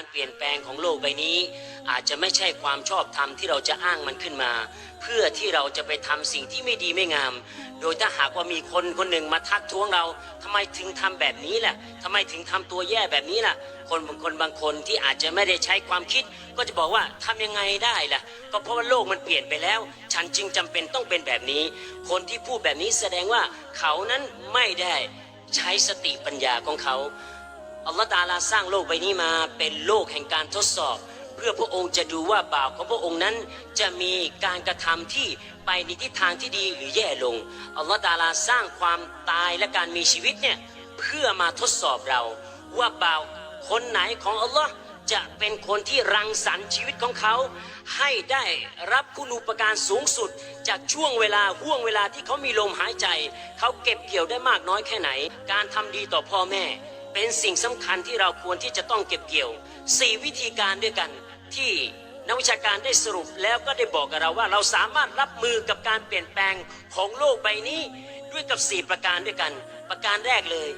การเปลี่ยนแปลงของโลกใบนี้ อาจจะไม่ใช่ความชอบธรรมที่เราจะอ้างมันขึ้นมา เพื่อที่เราจะไปทำสิ่งที่ไม่ดีไม่งาม โดยถ้าหากว่ามีคนคนหนึ่งมาทักท้วงเราทำไมถึงทำแบบนี้ล่ะทำไมถึงทำตัวแย่แบบนี้ล่ะ คนบางคนบางคนที่อาจจะไม่ได้ใช้ความคิด ก็จะบอกว่าทำยังไงได้ล่ะ ก็เพราะว่าโลกมันเปลี่ยนไปแล้ว ฉันจึงจำเป็นต้องเป็นแบบนี้ คนที่พูดแบบนี้แสดงว่าเขานั้นไม่ได้ใช้สติปัญญาของเขา อัลลอฮฺตาลาสร้างโลกใบนี้มาเป็นโลกแห่งการทดสอบ เพื่อพระองค์จะดูว่าบ่าวของพระองค์นั้นจะมีการกระทำที่ไปในทิศทางที่ดีหรือแย่ลงอัลลอฮฺตาลาสร้างความตายและการมีชีวิตเนี่ยเพื่อมาทดสอบเรา ว่าบ่าวคนไหนของอัลลอฮ์จะเป็นคนที่รังสรรค์ชีวิตของเขา ให้ได้รับคุณูปการสูงสุด จากช่วงเวลาห่วงเวลาที่เขามีลมหายใจ เขาเก็บเกี่ยวได้มากน้อยแค่ไหน การทำดีต่อพ่อแม่ เป็นสิ่งสำคัญที่เราควรที่จะต้องเก็บเกี่ยว 4 วิธีการด้วยกันที่นักวิชาการได้สรุปแล้วก็ได้บอกกับเราว่า เราสามารถรับมือกับการเปลี่ยนแปลงของโลกใบนี้ด้วยกับ 4 ประการด้วยกัน ประการแรกเลย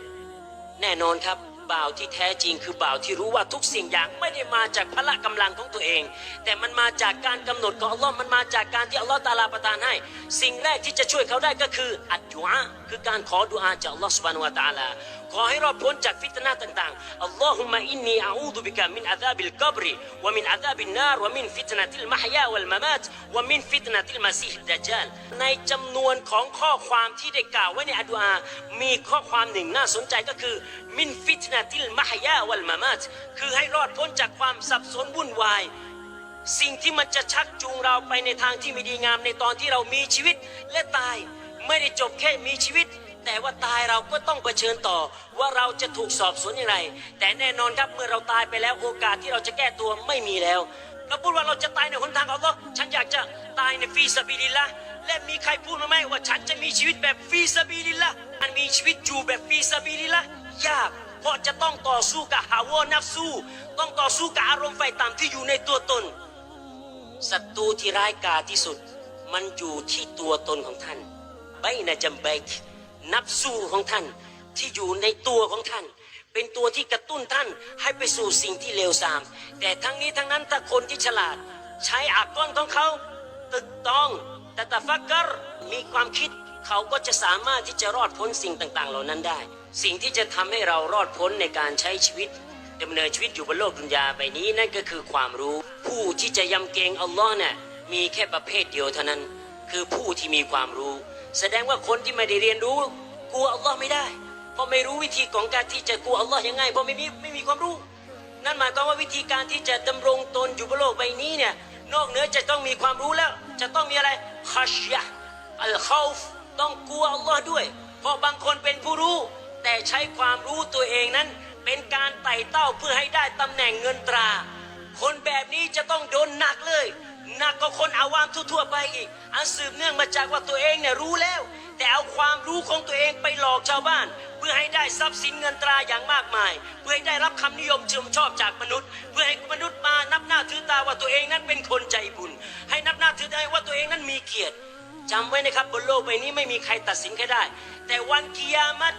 แน่นอนครับบ่าวที่แท้จริงคือบ่าวที่รู้ว่าทุกสิ่งอย่างไม่ได้มาจากพละกำลังของตัวเอง แต่มันมาจากการกำหนดของอัลลอฮ์มันมาจากการที่อัลลอฮ์ตาลาประทานให้ สิ่งแรกที่จะช่วยเขาได้ก็คืออัดดุอาคือการขอดุอาจากอัลลอฮ์สุบานุวะตาลา ขอให้รอดพ้นจากฟิตนาต่างๆอัลลอฮุมะอินนีอาอูดุบิกะมินอาซาบิลกับริวะมินอาซาบินนารวะมินฟิตนาติลมะฮยาวัลมะมาตวะมินฟิตนาติลมาซีฮิดดะจาลในจำนวนของข้อความที่ได้กล่าวไว้ในอัดุอา มีข้อความหนึ่งน่าสนใจก็คือมินฟิตนาติลมะฮยาวัลมะมาตคือให้รอดพ้นจากความสับสนวุ่นวายสิ่งที่มันจะชักจูงเราไปในทางที่ไม่ดีงามในตอนที่เรามีชีวิตและตาย ไม่ได้จบแค่มีชีวิต แต่ว่าตายเราก็ต้องเผชิญต่อว่าเราจะถูกสอบสวนอย่างไร แต่แน่นอนครับเมื่อเราตายไปแล้วโอกาสที่เราจะแก้ตัวไม่มีแล้ว เราพูดว่าเราจะตายในหนทางของอัลลอฮ์ฉันอยากจะตายในฟีซาบิลิลละและมีใครพูดมาไหมว่าฉันจะมีชีวิตแบบฟีซาบิลิลละมันมีชีวิตอยู่แบบฟีซาบิลิลละยากเพราะจะต้องต่อสู้กับฮาวานัฟซูต้องต่อสู้กับอารมณ์ไฟต่ำที่อยู่ในตัวตนศัตรูที่ร้ายกาจที่สุด มันอยู่ที่ตัวตนของท่านใบนาจำเบก นับสู้ของท่านที่อยู่ในตัวของท่าน เป็นตัวที่กระตุ้นท่านให้ไปสู่สิ่งที่เลวทราม แต่ทั้งนี้ทั้งนั้นถ้าคนที่ฉลาด ใช้อาก้อนของเขาตึกต้องแต่ตะฟักกรมีความคิดเขาก็จะสามารถที่จะรอดพ้นสิ่งต่าง ๆ เหล่านั้นได้ สิ่งที่จะทำให้เรารอดพ้นในการใช้ชีวิตดำเนินชีวิตอยู่บนโลกดุนยาใบนี้นั่นก็คือความรู้ ผู้ที่จะยำเกรงอัลลอฮ์เนี่ยมีแค่ประเภทเดียวเท่านั้น คือผู้ที่มีความรู้ แสดงว่าคนที่ไม่ได้เรียนรู้กลัวอัลลอฮ์ไม่ได้ เพราะไม่รู้วิธีของการที่จะกลัวอัลลอฮ์ยังไงเพราะไม่มีไม่มีความรู้ นั่นหมายความว่าวิธีการที่จะดำรงตนอยู่บนโลกใบนี้เนี่ยนอกเหนือจะต้องมีความรู้แล้ว จะต้องมีอะไรฮัชยะอัลคาฟต้องกลัวอัลลอฮ์ด้วย เพราะบางคนเป็นผู้รู้ แต่ใช้ความรู้ตัวเองนั้น เป็นการไต่เต้าเพื่อให้ได้ตำแหน่งเงินตรา คนแบบนี้จะต้องโดนหนักเลย หนักกว่าคนอาวามทั่วๆไปอีก อันสืบเนื่องมาจากว่าตัวเองเนี่ยรู้แล้ว แต่เอาความรู้ของตัวเองไปหลอกชาวบ้าน เพื่อให้ได้ทรัพย์สินเงินตราอย่างมากมาย เพื่อให้ได้รับคำนิยมชมชอบจากมนุษย์ เพื่อให้มนุษย์มานับหน้าถือตาว่าตัวเองนั้นเป็นคนใจบุญ ให้นับหน้าถือตาว่าตัวเองนั้นมีเกียรติจำไว้นะครับบนโลกใบนี้ไม่มีใครตัดสินใครได้ แต่วันกิยามัต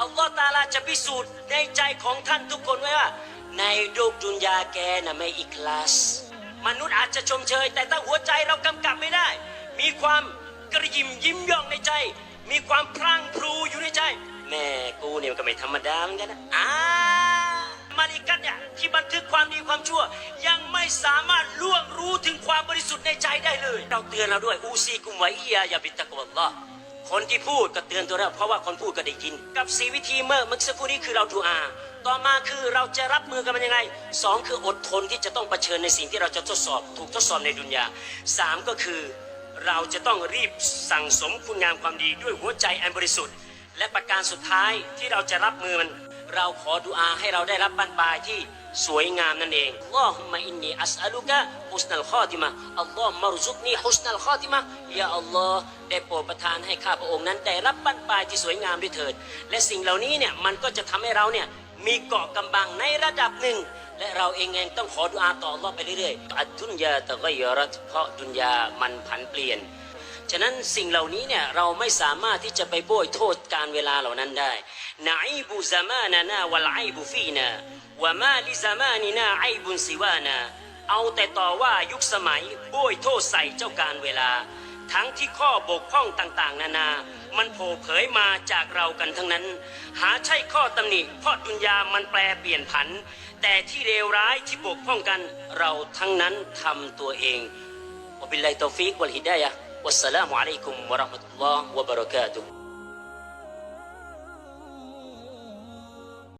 อัลลอฮ์ตาลาจะพิสูจน์ในใจของท่านทุกคนไว้ว่า ในโลกดุนยาแกน่ะไม่อิคลาส มนุษย์อาจจะชมเชย แต่ถ้าหัวใจเรากำกับไม่ได้ มีความกระยิมยิ้มย่องในใจ มีความพรั่งพรูอยู่ในใจ แม่กูเนี่ยมันก็ไม่ธรรมดาเหมือนกันนะอ่ามาริกัตเนี่ยที่บันทึกความดีความชั่ว ยังไม่สามารถล่วงรู้ถึงความบริสุทธิ์ในใจได้เลย เราเตือนเราด้วยอูซีกุมไวอียาอย่าบิตะกวัลลอคนที่พูดก็เตือนตัวเราเพราะว่าคนพูดก็ได้ยิน กับสีวิธีเมื่อเมื่อสักครู่นี้คือเราดูอา ต่อมาคือเราจะรับมือกันมันยังไงสองคืออดทนที่จะต้องเผชิญในสิ่งที่เราจะทดสอบ ถูกทดสอบในดุนยาสามก็คือเราจะต้องรีบสั่งสมคุณงามความดีด้วยหัวใจอันบริสุทธิ์ และประการสุดท้ายที่เราจะรับมือมัน เราขอดุอาให้เราได้รับบันปลายที่สวยงามนั่นเองอัลลอฮุมะอินนีอัสอัลุกะฮุสนัลคอติมะอัลลอฮ์มารุซุกนีฮุสนัลคอติมะยาอัลลอฮ์ได้โปรดประทานให้ข้าพระองค์นั้นได้รับบันปลายที่สวยงามด้วยเถิด และสิ่งเหล่านี้เนี่ยมันก็จะทำให้เราเนี่ย มีเกาะกำบังในระดับหนึ่ง และเราเองเองต้องขอดุอาต่ออัลลอฮ์ไปเรื่อยๆอัดดุนยาแตะกยรัตเพราะดุนยามันผันเปลี่ยน ฉะนั้นสิ่งเหล่านี้เนี่ยเราไม่สามารถที่จะไปโบยโทษการเวลาเหล่านั้นได้นาอิบุซามานานาวัลไอบุฟีนาวะมาลิซามานินาไอบุนซิวานาเอาแต่ต่อว่ายุคสมัยโบยโทษใส่เจ้าการเวลา ทั้งที่ข้อบกพร่องต่างๆ นานา มันโผล่เผยมาจากเรากันทั้งนั้น หาใช่ข้อตำหนิเพราะดุนยามันแปลเปลี่ยนผัน แต่ที่เลวร้ายที่บกพร่องกันเราทั้งนั้นทำตัวเองวบิลลาฮิตอฟิกวัลฮิดายะวัสสลามุอะลัยกุมวะราะห์มะตุลลอฮ์วะบะเราะกาตุฮ์